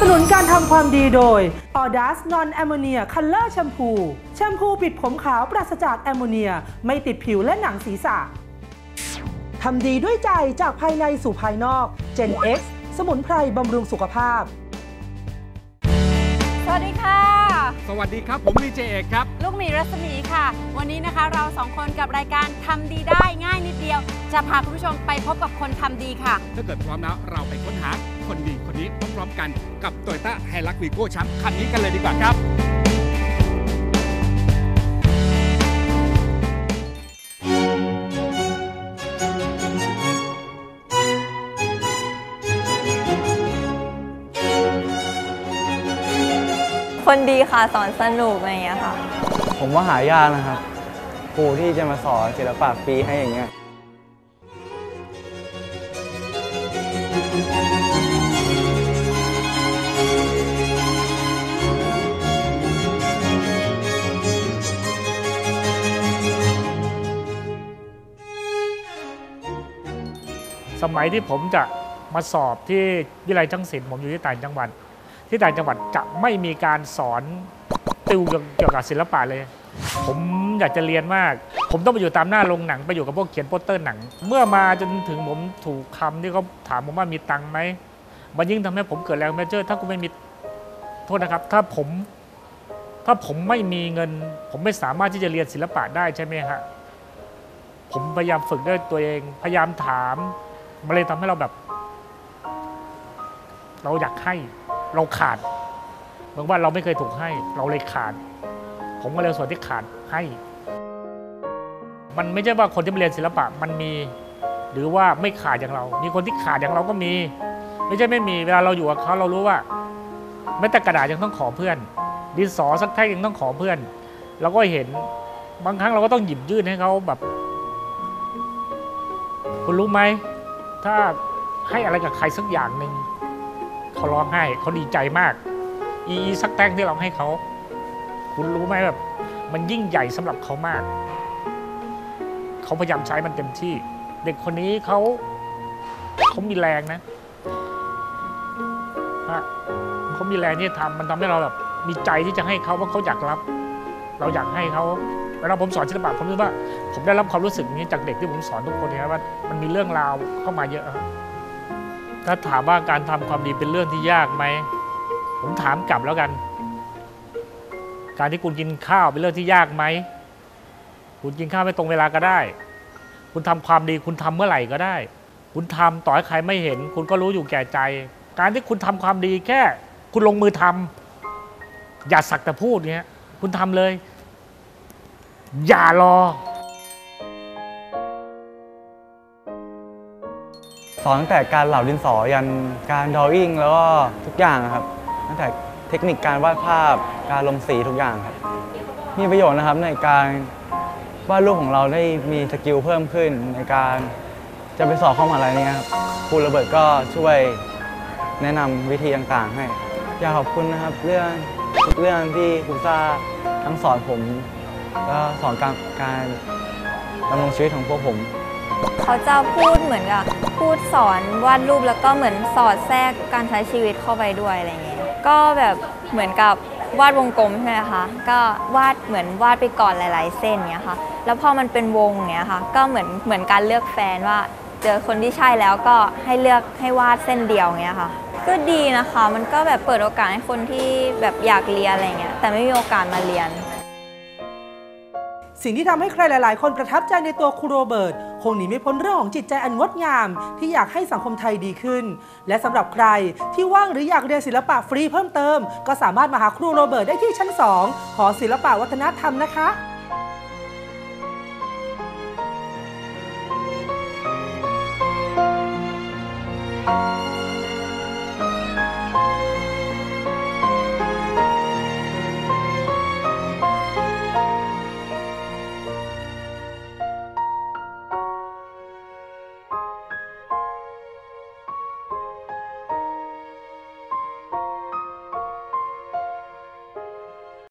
สนุนการทำความดีโดย Audas Non Ammonia Color Shampoo แชมพูปิดผมขาวปราศจากแอมโมเนีย ไม่ติดผิวและหนังศีรษะทำดีด้วยใจจากภายในสู่ภายนอก Gen X สมุนไพรบำรุงสุขภาพ วัสดีครับ ผมดีเจเอกครับ ลูกหมีรัศมีค่ะ วันนี้นะคะเราสองคนกับรายการทำดีได้ง่ายนิดเดียว จะพาคุณผู้ชมไปพบกับคนทำดีค่ะ ถ้าเกิดพร้อมแล้วเราไปค้นหาคนดีคนนี้พร้อมๆกันกับ t o y ต้าไฮรักวีโก้แชมป์คันนี้กันเลยดีกว่าครับ คนดีค่ะสอนสนุกอะไรอย่างเงี้ยค่ะ ผมว่าหายากนะครับครูที่จะมาสอนศิลปะฟรีให้อย่างเงี้ยสมัยที่ผมจะมาสอบที่วิทยาลัยช่างศิลป์ผมอยู่ที่ต่างจังหวัด ที่ต่างจังหวัดจะไม่มีการสอนติวเกี่ยวกับศิลปะเลย ผมอยากจะเรียนมาก ผมต้องไปอยู่ตามหน้าโรงหนังไปอยู่กับพวกเขียนโปสเตอร์หนัง เมื่อมาจนถึงผมถูกคำที่เขาถามผมว่ามีตังค์ไหมมันยิ่งทำให้ผมเกิดแรงบันดาลใจถ้ากูไม่มีโทษนะครับ ถ้าผม ถ้าผมไม่มีเงิน ผมไม่สามารถที่จะเรียนศิลปะได้ใช่ไหมฮะผมพยายามฝึกด้วยตัวเอง พยายามถามมันเลยทำให้เราแบบ เราอยากให้ เราขาด เหมือนว่าเราไม่เคยถูกให้ เราเลยขาด ผมก็เลยส่วนที่ขาดให้ มันไม่ใช่ว่าคนที่เรียนศิลปะมันมี หรือว่าไม่ขาดอย่างเรา มีคนที่ขาดอย่างเราก็มี ไม่ใช่ไม่มีเวลาเราอยู่กับเขาเรารู้ว่าแม้แต่กระดาษยังต้องขอเพื่อน ดินสอสักแท่งยังต้องขอเพื่อนเราก็เห็นบางครั้งเราก็ต้องหยิบยื่นให้เขาแบบ คุณรู้ไหม ถ้าให้อะไรกับใครสักอย่างหนึ่ง เขาร้องไห้เขาดีใจมาก อีสักแต้งที่เราให้เขา คุณรู้ไหมแบบมันยิ่งใหญ่สำหรับเขามาก เขาพยายามใช้มันเต็มที่ เด็กคนนี้เขาเขามีแรงนะฮะเขามีแรงที่จะทำมันทำให้เราแบบมีใจที่จะให้เขาว่าเขาอยากรับ เราอยากให้เขาเวลาผมสอนศิลปะผมรู้ว่า ผมได้รับความรู้สึกนี้จากเด็กที่ผมสอนทุกคนนะว่ามันมีเรื่องราวเข้ามาเยอะครับ ถ้าถามว่าการทำความดีเป็นเรื่องที่ยากไหม ผมถามกลับแล้วกัน การที่คุณกินข้าวเป็นเรื่องที่ยากไหม คุณกินข้าวไม่ตรงเวลาก็ได้ คุณทำความดีคุณทำเมื่อไหร่ก็ได้ คุณทำต่อให้ใครไม่เห็น คุณก็รู้อยู่แก่ใจ การที่คุณทำความดีแค่ คุณลงมือทำอย่าสักแต่พูดเงี้ย คุณทำเลย อย่ารอ สอนตั้งแต่การเหล่าดินสอยันการดออิ่งแล้วก็ทุกอย่างครับ ตั้งแต่เทคนิคการวาดภาพการลงสีทุกอย่างครับ มีประโยชน์นะครับในการวาดรูปของเราได้มีสกิลเพิ่มขึ้นในการจะไปสอบเข้ามหาลัยเนี่ยครับครูระเบิดก็ช่วยแนะนำวิธีต่างๆ ให้ อยากขอบคุณนะครับ เรื่องทุกเรื่องที่ครูซ่าทั้งสอนผม ก็สอนการการดำรงชีวิตของพวกผม เขาจะพูดเหมือนกับพูดสอนวาดรูปแล้วก็เหมือนสอดแทรกการใช้ชีวิตเข้าไปด้วยอะไรเงี้ยก็แบบเหมือนกับวาดวงกลมใช่ไหมคะก็วาดเหมือนวาดไปก่อนหลาย ๆ เส้นเงี้ยค่ะ แล้วพอมันเป็นวงเงี้ยค่ะ ก็เหมือนเหมือนการเลือกแฟนว่า เจอคนที่ใช่แล้วก็ให้เลือกให้วาดเส้นเดียวเงี้ยค่ะ ก็ดีนะคะ มันก็แบบเปิดโอกาสให้คนที่แบบอยากเรียนอะไรเงี้ยแต่ไม่มีโอกาสมาเรียน สิ่งที่ทำให้ใครหลาย ๆ คนประทับใจในตัวครูโรเบิร์ตคงหนีไม่พ้นเรื่องของจิตใจอันงดงาม ที่อยากให้สังคมไทยดีขึ้น และสำหรับใครที่ว่างหรืออยากเรียนศิลปะฟรีเพิ่มเติม ก็สามารถมาหาครูโรเบิร์ตได้ที่ชั้น 2 หอศิลปะวัฒนธรรมนะคะ